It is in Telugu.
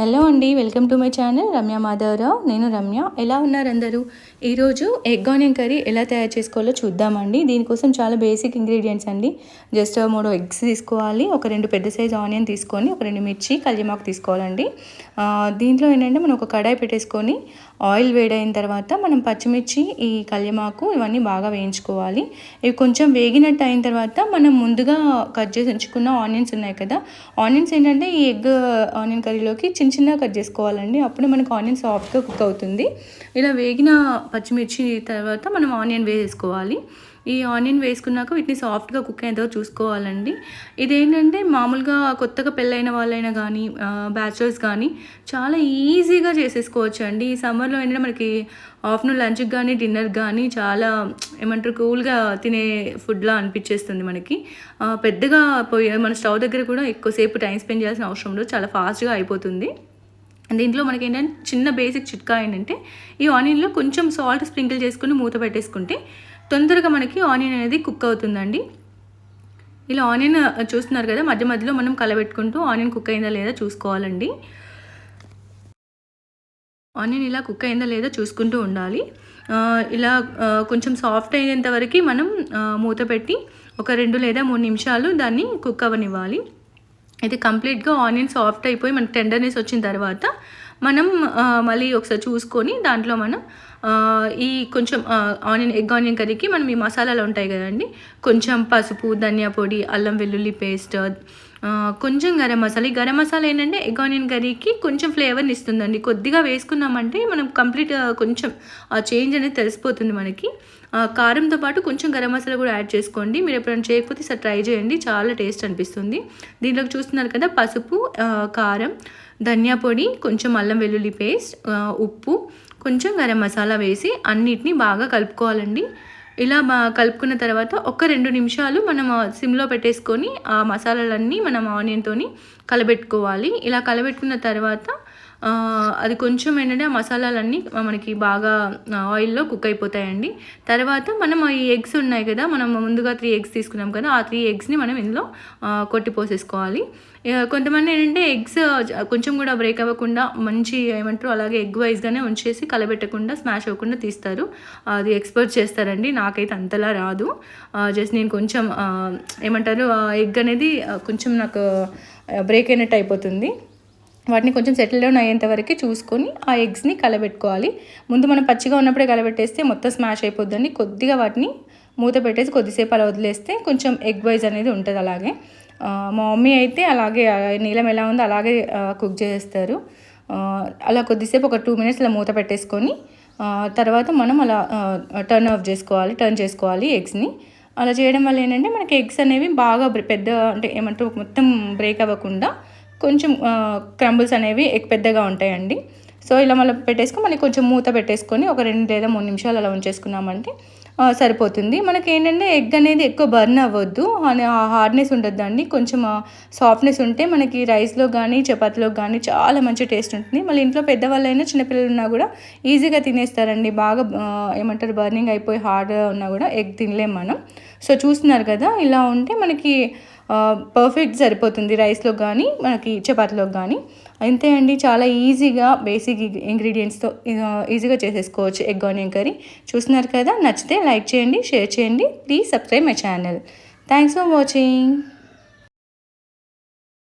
హలో అండి welcome to my channel Ramya Madhavarao. నేను రమ్య. ఎలా ఉన్నారు అందరూ? ఈరోజు ఎగ్ ఆనియన్ కర్రీ ఎలా తయారు చేసుకోవాలో చూద్దామండి. దీనికోసం చాలా బేసిక్ ఇంగ్రీడియంట్స్ అండి. జస్ట్ మూడు ఎగ్స్ తీసుకోవాలి. ఒక రెండు పెద్ద సైజ్ ఆనియన్ తీసుకొని ఒక రెండు మిర్చి కల్యమాకు తీసుకోవాలండి. దీంట్లో ఏంటంటే మనం ఒక కడాయి పెట్టేసుకొని ఆయిల్ వేడైన తర్వాత మనం పచ్చిమిర్చి ఈ కళ్యమాకు ఇవన్నీ బాగా వేయించుకోవాలి. ఇవి కొంచెం వేగినట్టు అయిన తర్వాత మనం ముందుగా కట్ చేసి ఉంచుకున్న ఆనియన్స్ ఉన్నాయి కదా ఆనియన్స్ ఏంటంటే ఈ ఎగ్ ఆనియన్ కర్రీలోకి చిన్న చిన్నగా కట్ చేసుకోవాలండి. అప్పుడు మనకు ఆనియన్ సాఫ్ట్గా కుక్ అవుతుంది. ఇలా వేగిన పచ్చిమిర్చి తర్వాత మనం ఆనియన్ వేసేసుకోవాలి ఈ ఆనియన్ వేసుకున్నాక వీటిని సాఫ్ట్గా కుక్ అయ్యేదో చూసుకోవాలండి. ఇదేంటంటే మామూలుగా కొత్తగా పెళ్ళైన వాళ్ళైనా కానీ బ్యాచులర్స్ కానీ చాలా ఈజీగా చేసేసుకోవచ్చు అండి ఈ సమ్మర్లో ఏంటంటే మనకి ఆఫ్టర్నూన్ లంచ్కి కానీ డిన్నర్ కానీ చాలా ఏమంటారు కూల్గా తినే ఫుడ్లా అనిపించేస్తుంది మనకి. పెద్దగా పోయి మన స్టవ్ దగ్గర కూడా ఎక్కువసేపు టైం స్పెండ్ చేయాల్సిన అవసరం లేదు. చాలా ఫాస్ట్గా అయిపోతుంది. దీంట్లో మనకి ఏంటంటే చిన్న బేసిక్ చిట్కా ఏంటంటే ఈ ఆనియన్లో కొంచెం సాల్ట్ స్ప్రింకిల్ చేసుకుని మూత పెట్టేసుకుంటే తొందరగా మనకి ఆనియన్ అనేది కుక్ అవుతుందండి. ఇలా ఆనియన్ చూస్తున్నారు కదా మధ్య మధ్యలో మనం కలబెట్టుకుంటూ ఆనియన్ కుక్ అయిందా లేదా చూసుకోవాలండి. ఆనియన్ ఇలా కుక్ అయిందా లేదా చూసుకుంటూ ఉండాలి. ఇలా కొంచెం సాఫ్ట్ అయ్యేంత వరకు మనం మూత పెట్టి ఒక రెండు లేదా మూడు నిమిషాలు దాన్ని కుక్ అవ్వనివ్వాలి. అయితే కంప్లీట్గా ఆనియన్ సాఫ్ట్ అయిపోయి మనకి టెండర్నెస్ వచ్చిన తర్వాత మనం మళ్ళీ ఒకసారి చూసుకొని దాంట్లో మనం ఈ కొంచెం ఆనియన్ ఎగ్ ఆనియన్ కర్రీకి మనం ఈ మసాలాలు ఉంటాయి కదండి. కొంచెం పసుపు ధనియా పొడి అల్లం వెల్లుల్లి పేస్ట్ కొంచెం గరం మసాలా. ఈ గరం మసాలా ఏంటంటే ఎగ్ ఆనియన్ కర్రీకి కొంచెం ఫ్లేవర్ని ఇస్తుందండి. కొద్దిగా వేసుకున్నామంటే మనం కంప్లీట్ కొంచెం ఆ చేంజ్ అనేది తెలిసిపోతుంది మనకి. ఆ, కారంతో పాటు కొంచెం గరం మసాలా కూడా యాడ్ చేసుకోండి. మీరు ఎప్పుడైనా చేయకపోతే సార్ ట్రై చేయండి. చాలా టేస్ట్ అనిపిస్తుంది. దీంట్లోకి చూస్తున్నారు కదా పసుపు కారం ధనియా పొడి కొంచెం అల్లం వెల్లుల్లి పేస్ట్ ఉప్పు కొంచెం గరం మసాలా వేసి అన్నిటినీ బాగా కలుపుకోవాలండి. ఇలా మా కలుపుకున్న తర్వాత ఒక రెండు నిమిషాలు మనం సిమ్లో పెట్టేసుకొని ఆ మసాలాలన్నీ మనం ఆనియన్తోని కలబెట్టుకోవాలి. ఇలా కలబెట్టుకున్న తర్వాత అది కొంచెం ఏంటంటే ఆ మసాలాలన్నీ మనకి బాగా ఆయిల్లో కుక్ అయిపోతాయండి. తర్వాత మనం ఈ ఎగ్స్ ఉన్నాయి కదా మనం ముందుగా త్రీ ఎగ్స్ తీసుకున్నాం కదా ఆ త్రీ ఎగ్స్ని మనం ఇందులో కొట్టిపోసేసుకోవాలి కొట్టి పోసేసుకోవాలి. కొంతమంది ఏంటంటే ఎగ్స్ కొంచెం కూడా బ్రేక్ అవ్వకుండా మంచి ఏమంటారు అలాగే ఎగ్ వైజ్గానే ఉంచేసి కలబెట్టకుండా స్మాష్ అవ్వకుండా తీస్తారు. అది ఎక్స్పర్ట్ చేస్తారండి నాకైతే అంతలా రాదు. జస్ట్ నేను కొంచెం ఏమంటారు ఎగ్ అనేది కొంచెం నాకు బ్రేక్ అయినట్టు అయిపోతుంది. వాటిని కొంచెం సెటిల్ డౌన్ అయ్యేంత వరకు చూసుకొని ఆ ఎగ్స్ని కలబెట్టుకోవాలి. ముందు మనం పచ్చిగా ఉన్నప్పుడే కలబెట్టేస్తే మొత్తం స్మాష్ అయిపోద్దండి. కొద్దిగా వాటిని మూత పెట్టేసి కొద్దిసేపు అలా వదిలేస్తే కొంచెం ఎగ్ వైజ్ అనేది ఉంటుంది అలాగే. మా మమ్మీ అయితే అలాగే నీలం ఎలా ఉందో అలాగే కుక్ చేస్తారు. అలా కొద్దిసేపు ఒక టూ మినిట్స్ అలా మూత పెట్టేసుకొని తర్వాత మనం అలా టర్న్ ఆఫ్ చేసుకోవాలి టర్న్ చేసుకోవాలి ఎగ్స్ని. అలా చేయడం వల్ల ఏంటంటే మనకి ఎగ్స్ అనేవి బాగా పెద్ద అంటే ఏమంటారు మొత్తం బ్రేక్ అవ్వకుండా కొంచెం క్రంబుల్స్ అనేవి పెద్దగా ఉంటాయండి. సో ఇలా మళ్ళీ పెట్టేసుకొని మళ్ళీ కొంచెం మూత పెట్టేసుకొని ఒక రెండు లేదా మూడు నిమిషాలు అలా ఉంచేసుకున్నామంటే సరిపోతుంది. మనకి ఏంటంటే ఎగ్ అనేది ఎక్కువ బర్న్ అవ్వద్దు. అని ఆ హార్డ్నెస్ ఉండొద్దండి. కొంచెం సాఫ్ట్నెస్ ఉంటే మనకి రైస్లో కానీ చపాతీలో కానీ చాలా మంచి టేస్ట్ ఉంటుంది. మళ్ళీ ఇంట్లో పెద్దవాళ్ళైనా చిన్నపిల్లలు ఉన్నా కూడా ఈజీగా తినేస్తారండి. బాగా ఏమంటారు బర్నింగ్ అయిపోయి హార్డ్ ఉన్నా కూడా ఎగ్ తినలేం మనం. సో చూస్తున్నారు కదా ఇలా ఉంటే మనకి పర్ఫెక్ట్ సరిపోతుంది రైస్లో కానీ మనకి చపాతీలో కానీ అంతే అండి చాలా ఈజీగా బేసిక్ ఇంగ్రీడియంట్స్తో ఈజీగా చేసేసుకోవచ్చు ఎగ్ ఆనియన్ కర్రీ చూస్తున్నారు కదా నచ్చితే లైక్ చేయండి షేర్ చేయండి. Please subscribe my channel thanks for watching